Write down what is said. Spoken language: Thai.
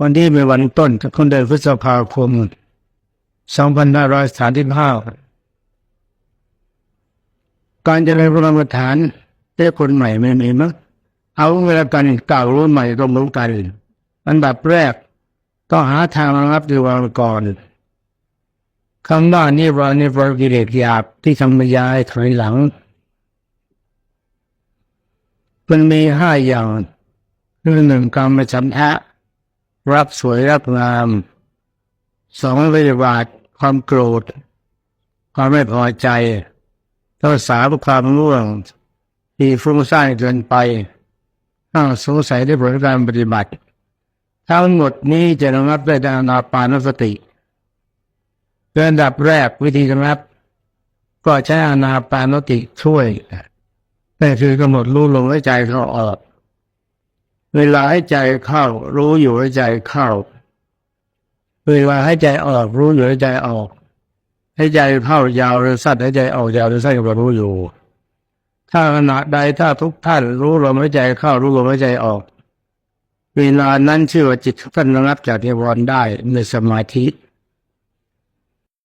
วันที่เป็นวันต้นต้นเดือนพฤษภาคม2535 การเจริญพลังฐานเรียกคนใหม่ไม่มีมั้งเอาเวลากันเก่ารู้ใหม่รวมรู้กันอันดับแรกต้องหาทางระงับดีวางก่อนคำว่านิวรณ์นิวรณ์กิเลสหยาบที่ทำมายายถอยหลัง มันมีห้าอย่างคือหนึ่งกรรมฉันทะ รับสวยรับงามสองปฏิบัติความโกรธ ความไม่พอใจต้องสามความง่วง ที่ฟุ้งซ่านเกินไปห้าสงสัยในผลการปฏิบัติ ทั้งหมดนี้จะระงับได้ด้วยอานาปานสติเป็นอันดับแรกวิธีระงับ ก็ใช้อานาปานสติช่วยนั่นคือกำหนดรู้ลมหายใจเข้าออก เวลาให้ใจเข้า รู้อยู่ให้ใจเข้า เวลาให้ใจออก รู้อยู่ให้ใจออก ให้ใจเข้ายาวหรือสั้นให้ใจออกยาวหรือสั้นก็รู้อยู่ ถ้าขณะใดถ้าทุกท่าน รู้ลมหายใจเข้า รู้ลมหายใจออก เวลานั้นชื่อว่าจิตท่านระงับจากนิวรณ์ได้ในสมาธิ